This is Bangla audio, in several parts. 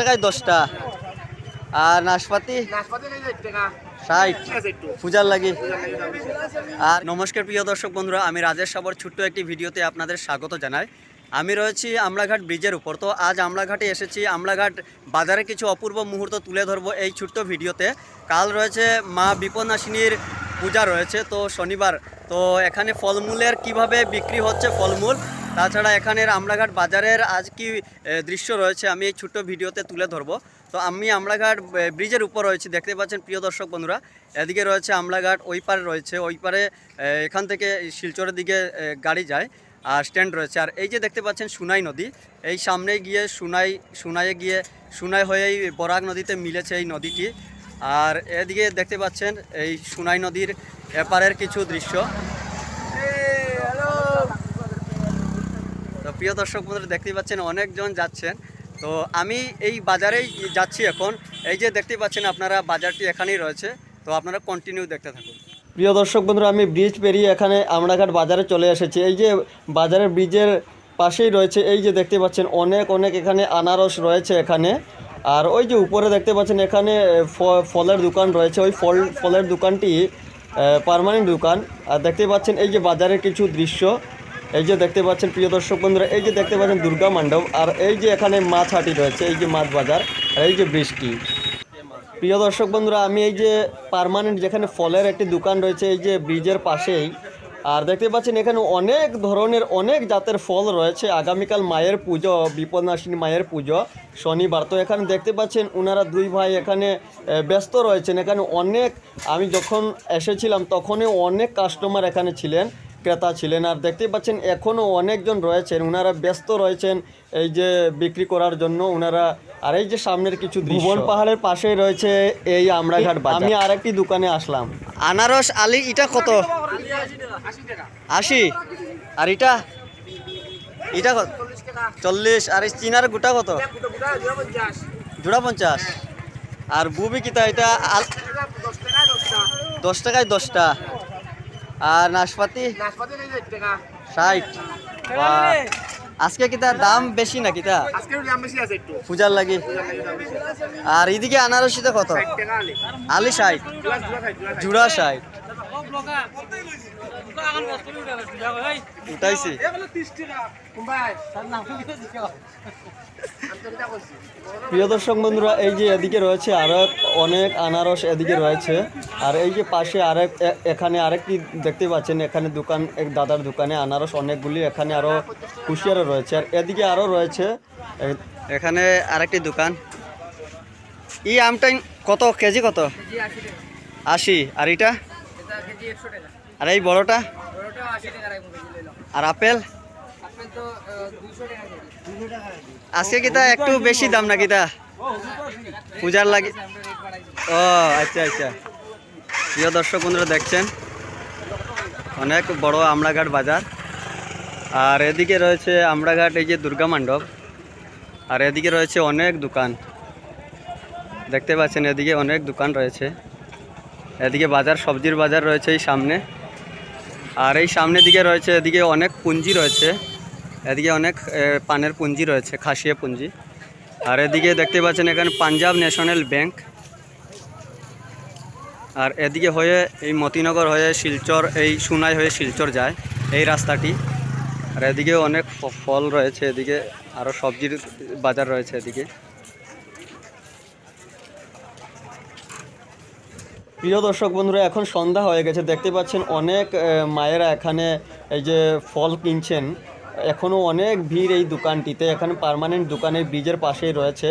টাকায় দশটা। আর নাশপাতি? পূজার লাগে। আর নমস্কার প্রিয় দর্শক বন্ধুরা, আমি রাজেশ সাবর। ছোট্ট একটি ভিডিওতে আপনাদের স্বাগত জানাই। আমি রয়েছি আমলাঘাট ব্রিজের উপর। তো আজ আমলাঘাটে এসেছি। আমলাঘাট বাজারে কিছু অপূর্ব মুহূর্ত তুলে ধরবো এই ছোট্ট ভিডিওতে। কাল রয়েছে মা বিপন্নাসিনীর পূজা রয়েছে। তো শনিবার, তো এখানে ফলমূলের কীভাবে বিক্রি হচ্ছে ফলমূল? তাছাড়া এখানের আমলাঘাট বাজারের আজ কি দৃশ্য রয়েছে আমি এই ছোট্ট ভিডিওতে তুলে ধরবো। তো আমি আমলাঘাট ব্রিজের উপর রয়েছি, দেখতে পাচ্ছেন প্রিয় দর্শক বন্ধুরা। এদিকে রয়েছে আমলাঘাট ওই পারে রয়েছে, ওই পারে এখান থেকে শিলচরের দিকে গাড়ি যায় আর স্ট্যান্ড রয়েছে। আর এই যে দেখতে পাচ্ছেন সুনাই নদী, এই সামনে গিয়ে সুনাই, সুনাইয়ে গিয়ে, সুনাই হয়েই বরাক নদীতে মিলেছে এই নদীটি। আর এদিকে দেখতে পাচ্ছেন এই সুনাই নদীর এপারের কিছু দৃশ্য। তো প্রিয় দর্শক বন্ধুরা দেখতে পাচ্ছেন অনেকজন যাচ্ছেন। তো আমি এই বাজারেই যাচ্ছি এখন। এই যে দেখতে পাচ্ছেন আপনারা, বাজারটি এখানেই রয়েছে। তো আপনারা কন্টিনিউ দেখতে থাকুন। প্রিয় দর্শক বন্ধুরা, আমি ব্রিজ পেরিয়ে এখানে আমরাঘাট বাজারে চলে এসেছি। এই যে বাজারের ব্রিজের পাশেই রয়েছে, এই যে দেখতে পাচ্ছেন অনেক অনেক এখানে আনারস রয়েছে এখানে। আর ওই যে উপরে দেখতে পাচ্ছেন এখানে ফলের দোকান রয়েছে। ওই ফল, ফলের দোকানটি পারমানেন্ট দোকান। আর দেখতে পাচ্ছেন এই যে বাজারের কিছু দৃশ্য। এই যে দেখতে পাচ্ছেন, প্রিয় দর্শক বন্ধুরা, এই যে দেখতে পাচ্ছেন দুর্গা মণ্ডপ আর এই যে এখানে মাছ হাটি রয়েছে, এই যে মাছ বাজার, আর এই যে বৃষ্টি। প্রিয় দর্শক বন্ধুরা, আমি এই যে পার্মানেন্ট যেখানে ফলের একটি দোকান রয়েছে, এই যে ব্রিজের পাশেই, আর দেখতে পাচ্ছেন এখানে অনেক ধরনের, অনেক জাতের ফল রয়েছে। আগামীকাল মায়ের পুজো, বিপদনাশিনী মায়ের পুজো, শনিবার। তো এখানে দেখতে পাচ্ছেন ওনারা দুই ভাই এখানে ব্যস্ত রয়েছেন। এখানে অনেক, আমি যখন এসেছিলাম, তখনই অনেক কাস্টমার এখানে ছিলেন। ক্রেতা ছিলেন আর দেখতেই পাচ্ছেন এখনও অনেকজন রয়েছেন ওনারা ব্যস্ত রয়েছেন এই যে বিক্রি করার জন্য ওনারা আর এই যে সামনের কিছু ভুবন পাহাড়ের পাশেই রয়েছে এই আমরাঘাট বাজার। আমি আরেকটি দোকানে আসলাম। আনারস আলি এটা কত? আশি। আর এটা? এটা কত? চল্লিশ। আর এই চিনার গোটা কত? জোড়া পঞ্চাশ। আর বুবি কিতা এটা দশ টাকায় দশটা। আর নাশপাতি? নাশপাতি ষাট। আজকে কিতা দাম বেশি না কিতা আজকে দাম বেশি আছে একটু। পূজার লাগি। আর এদিকে আনারসিতে কত? আলে। ষাট। জুড়া ষাট উঠাইছি। প্রিয় দর্শক বন্ধুরা, এই যে এদিকে রয়েছে আরও অনেক আনারস এদিকে রয়েছে। আর এই যে পাশে আরেক এখানে আরেকটি দেখতে পাচ্ছেন, এখানে দোকান, এক দাদার দোকানে আনারস অনেকগুলি, এখানে আরও কুশিয়ারও রয়েছে। আর এদিকে আরও রয়েছে এখানে আরেকটি দোকান। এই আমটা কত, কেজি কত? আশি। আর এটা? আর এই বড়টা? আর আপেল? আজকে কিতা একটু বেশি দাম না কিতা পূজার লাগে ও আচ্ছা আচ্ছা। প্রিয় দর্শক বন্ধুরা, দেখছেন? অনেক বড় আমড়াঘাট বাজার। আর এদিকে রয়েছে আমড়াঘাট, এই যে দুর্গা মণ্ডপ। আর এদিকে রয়েছে অনেক দোকান। দেখতে পাচ্ছেন, এদিকে অনেক দোকান রয়েছে। এদিকে বাজার, সবজির বাজার রয়েছে এই সামনে। আর এই সামনের দিকে রয়েছে, এদিকে অনেক পুঞ্জি রয়েছে। এদিকে অনেক পানের পুঞ্জি রয়েছে, খাসিয়া পুঞ্জি আর এদিকে দেখতে পাচ্ছেন এখানে পাঞ্জাব ন্যাশনাল ব্যাংক। আর এদিকে হয়ে এই মতিনগর হয়ে শিলচর, এই সুনাই হয়ে শিলচর যায় এই রাস্তাটি। আর এদিকে অনেক ফল রয়েছে, এদিকে আরও সবজির বাজার রয়েছে এদিকে। প্রিয় দর্শক বন্ধুরা, এখন সন্ধ্যা হয়ে গেছে, দেখতে পাচ্ছেন অনেক মায়েরা এখানে এই যে ফল কিনছেন। এখনও অনেক ভিড় এই দোকানটিতে। এখানে পারমানেন্ট দোকানের ব্রিজের পাশেই রয়েছে।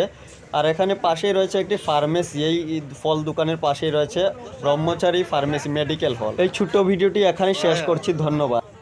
আর এখানে পাশেই রয়েছে একটি ফার্মেসি এই ফল দোকানের পাশেই রয়েছে ব্রহ্মচারী ফার্মেসি মেডিকেল হল এই ছোট্ট ভিডিওটি এখানে শেষ করছি ধন্যবাদ।